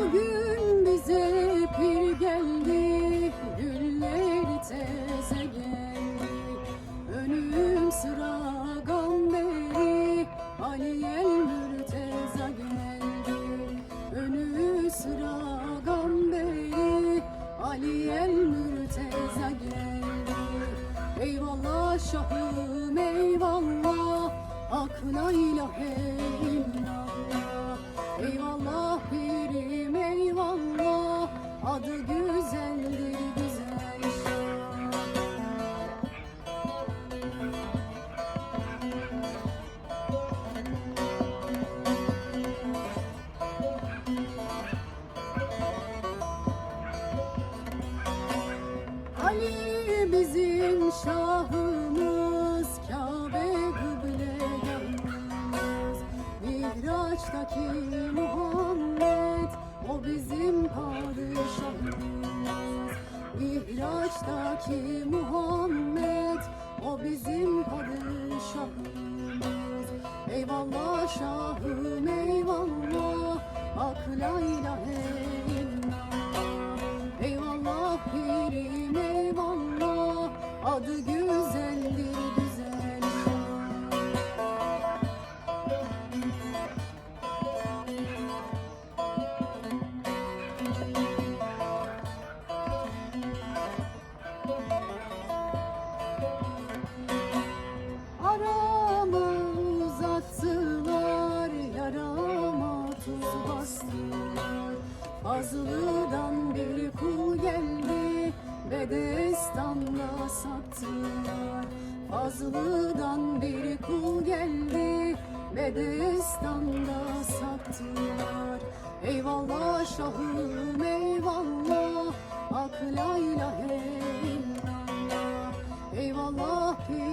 Bugün bize pir geldi, gülleri teze geldi. Önüm sıra gamberi, Ali el mürteza geldi. Önü sıra gamberi, Ali el mürteza geldi. Eyvallah şahım eyvallah, Ali bizim şahımız, Kabe kıblegahımız. Mihraçtaki Muhammed, o bizim padişahımız. Mihraçtaki Muhammed, o bizim padişahımız. Eyvallah şahım eyvallah, Hak Adı güzeldir güzel Arama uzattılar Yarama tuz bastılar Fazlıdan bir kul geldi Bedestan'da sattılar Fazlı'dan bir kul geldi. Bedestan'da sattılar Eyvallah şahım eyvallah. Ak la ilahe illallah Eyvallah pir